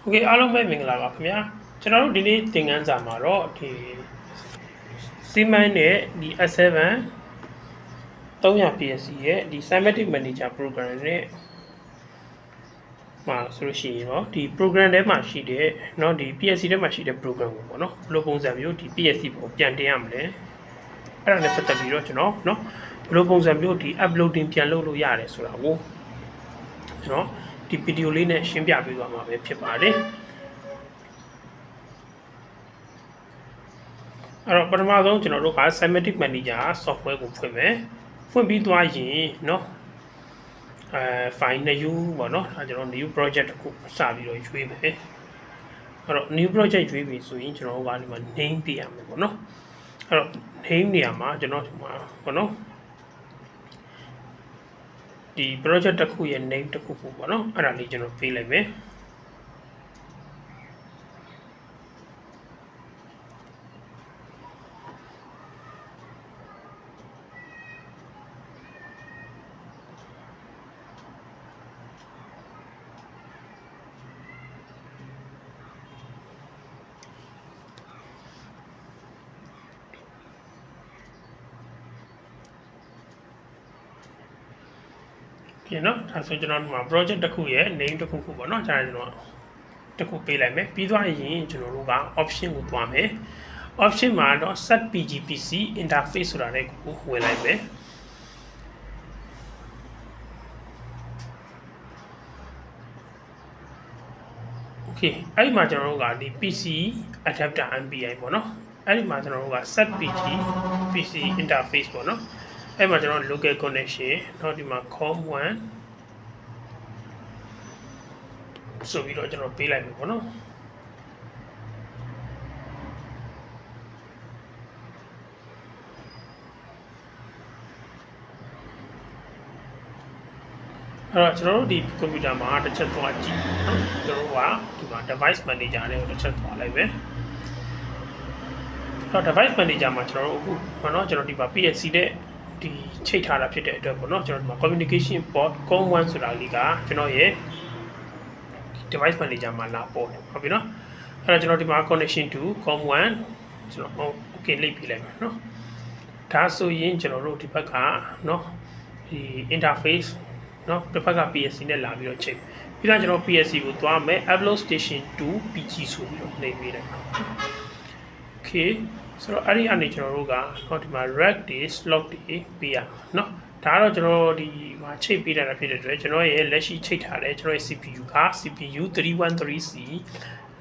โอเคအားလုံးပဲမင်္ဂလာပါခင်ဗျာကျွန်တော်တို့ဒီနေ့သင်ခန်းစာမှာတော့ဒီစီမန်းနဲ့ဒီ S7 300 PSC ရဲ့ဒီ Semantic Manager Program နဲ့မှာဆိုလို့ရှိရင်เนาะဒီ program ထဲမှာရှိတဲ့เนาะဒီ PSC ထဲမှာရှိတဲ့ program ကိုပေါ့เนาะဘယ်လိုပုံစံမျိုးဒီ PSC ပေါ်ပြန်တင်ရမလဲအဲ့ဒါနဲ့ပတ်သက်ပြီးတော့ကျွန်တော်เนาะဘယ်လိုပုံစံမျိုးဒီ uploading ပြန်လုပ်လို့ရတယ်ဆိုတာကိုကျွန်တော် ဒီဗီဒီယိုလေးနဲ့ရှင်းပြပေးသွားမှာပဲဖြစ်ပါတယ်အဲ့တော့ပထမဆုံးကျွန်တော်တို့က Semantic Manager software ကိုဖွင့်မယ်ဖွင့်ပြီးသွားရင်เนาะအဲ file new ပေါ့เนาะဒါကျွန်တော် new project တစ်ခုစပြီးတော့ရွေးမယ်အဲ့တော့ new project ရွေးပြီဆိုရင်ကျွန်တော်တို့ကဒီမှာ name ပေးရမယ်ပေါ့เนาะအဲ့တော့ name နေရာမှာကျွန်တော်ဒီမှာပေါ့เนาะ ဒီ project တစ်ခုရဲ့ name တစ်ခုခုပေါ့နော်အဲ့ဒါလေးကျွန်တော်ပေးလိုက်မယ် ပြင်နော်ဒါဆိုကျွန်တော်ဒီမှာ project တစ်ခုရဲ့ name တစ်ခုခုပေါ့နော်ဒါကျွန်တော်တစ်ခုပေးလိုက်မယ်ပြီးသွားရင်ကျွန်တော်တို့က option ကိုတွားမယ် option မှာတော့ set pgpc interface ဆိုတာလေးကိုဝင်လိုက်မယ် okay အဲ့ဒီမှာကျွန်တော်တို့ကဒီ PC adapter MPI ပေါ့နော်အဲ့ဒီမှာကျွန်တော်တို့က set pg PC interface ပေါ့နော် အဲ့မှာကျွန်တော် local connection တော့ဒီမှာ com1 ဆိုပြီးတော့ကျွန်တော်ပေးလိုက်မယ်ပေါ့နော်အဲ့တော့ကျွန်တော်တို့ဒီကွန်ပျူတာမှာတစ်ချက်သွားကြည့်နော်ကျွန်တော်တို့ကဒီမှာ device manager လေးကိုတစ်ချက်သွားလိုက်မယ်အဲ့တော့ device manager မှာကျွန်တော်တို့အခုဘာနော်ကျွန်တော်ဒီမှာ PSC တဲ့ ဒီချိတ်ထားတာဖြစ်တဲ့အတွက်ပေါ့နော်ကျွန်တော်ဒီမှာ communication port com1 ဆိုတာလေးကကျွန်တော်ရဲ့ device manager မှာလာပေါ်တယ်ဟုတ်ပြီနော်အဲ့တော့ကျွန်တော်ဒီမှာ connection to com1 ကျွန်တော် okay လိပ်ပြလိုက်မယ်နော်ဒါဆိုရင်ကျွန်တော်တို့ဒီဘက်ကနော်ဒီ interface နော်တစ်ဖက်က PSC နဲ့လာပြီးတော့ချိန်ပြီးတော့ကျွန်တော် PSC ကိုသွားမယ် upload station to PG ဆိုပြီးတော့နေပေးတယ် okay ဆိုတော့အဲ့ဒီအနေကျွန်တော်တို့ကတော့ဒီမှာ rack တွေ slot တွေပေးရအောင်เนาะဒါကတော့ကျွန်တော်ဒီမှာချိတ်ပေးတာဖြစ်တဲ့အတွက်ကျွန်တော်ရဲ့လက်ရှိချိတ်ထားတဲ့ကျွန်တော်ရဲ့ CPU က CPU 313C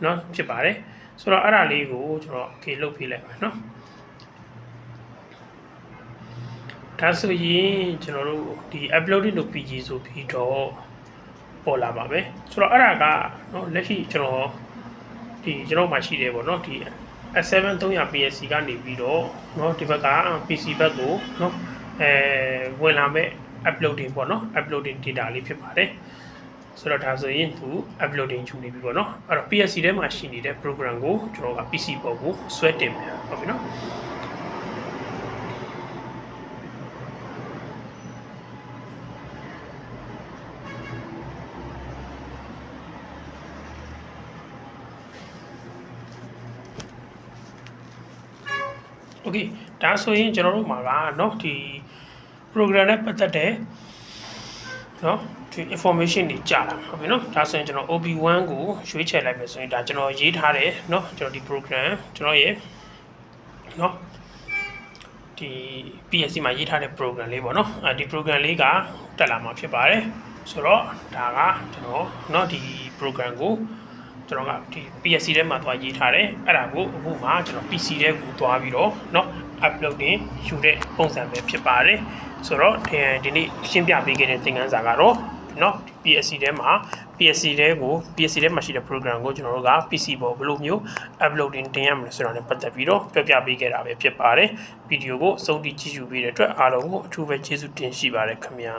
เนาะဖြစ်ပါတယ်ဆိုတော့အဲ့ဒါလေးကိုကျွန်တော် okay လုပ်ပေးလိုက်ပါเนาะဒါဆိုရင်ကျွန်တော်တို့ဒီ uploading လုပ် PG ဆိုပြီးတော့ပေါ်လာပါမယ်ဆိုတော့အဲ့ဒါကเนาะလက်ရှိကျွန်တော်ဒီကျွန်တော်မှရှိတယ်ပေါ့เนาะဒီ S7 300 PSC ကနေပြီးတော့เนาะဒီဘက်က PC ဘက်ကိုเนาะအဲဝင်လာမဲ့ uploading ပေါ့เนาะ uploading data လေးဖြစ်ပါတယ်ဆိုတော့ဒါဆိုရင်သူ uploading ယူနေပြီပေါ့เนาะအဲ့တော့ PSC ထဲမှာရှိနေတဲ့ program ကိုကျွန်တော်က PC ပေါ်ကိုဆွဲတင်မယ်ဟုတ်ပြီเนาะ โอเคဒါဆိုရင်ကျွန်တော်တို့မှာကเนาะဒီ program နဲ့ပတ်သက်တဲ့เนาะဒီ information တွေကြာလာဟုတ်ပြီเนาะဒါဆိုရင်ကျွန်တော် OB1 ကိုရွေးချယ်လိုက်မယ်ဆိုရင်ဒါကျွန်တော်ရေးထားတယ်เนาะကျွန်တော်ဒီ program ကျွန်တော်ရဲ့เนาะဒီ PSC မှာရေးထားတဲ့ program လေးပေါ့เนาะအဲဒီ program လေးကတက်လာမှာဖြစ်ပါတယ်ဆိုတော့ဒါကကျွန်တော်เนาะဒီ program ကို ကျွန်တော်ကဒီ PSC ထဲမှာသွားရေးထားတယ်အဲ့ဒါကိုအခုမှကျွန်တော် PC ထဲကိုသွားပြီးတော့เนาะ upload နေယူတဲ့ပုံစံပဲဖြစ်ပါတယ်ဆိုတော့ဒီဒီနေ့ရှင်းပြပေးခဲ့တဲ့သင်ခန်းစာကတော့เนาะ PSC ထဲမှာ PSC ထဲကို PSC ထဲမှာရှိတဲ့ program ကိုကျွန်တော်တို့က PC ပေါ်ဘယ်လိုမျိုး uploading တင်ရမလဲဆိုတာနဲ့ပတ်သက်ပြီးတော့ပြောပြပေးခဲ့တာပဲဖြစ်ပါတယ်ဗီဒီယိုကိုအဆုံးထိကြည့်ရှုပေးတဲ့အတွက်အားလုံးကိုအထူးပဲကျေးဇူးတင်ရှိပါတယ်ခင်ဗျာ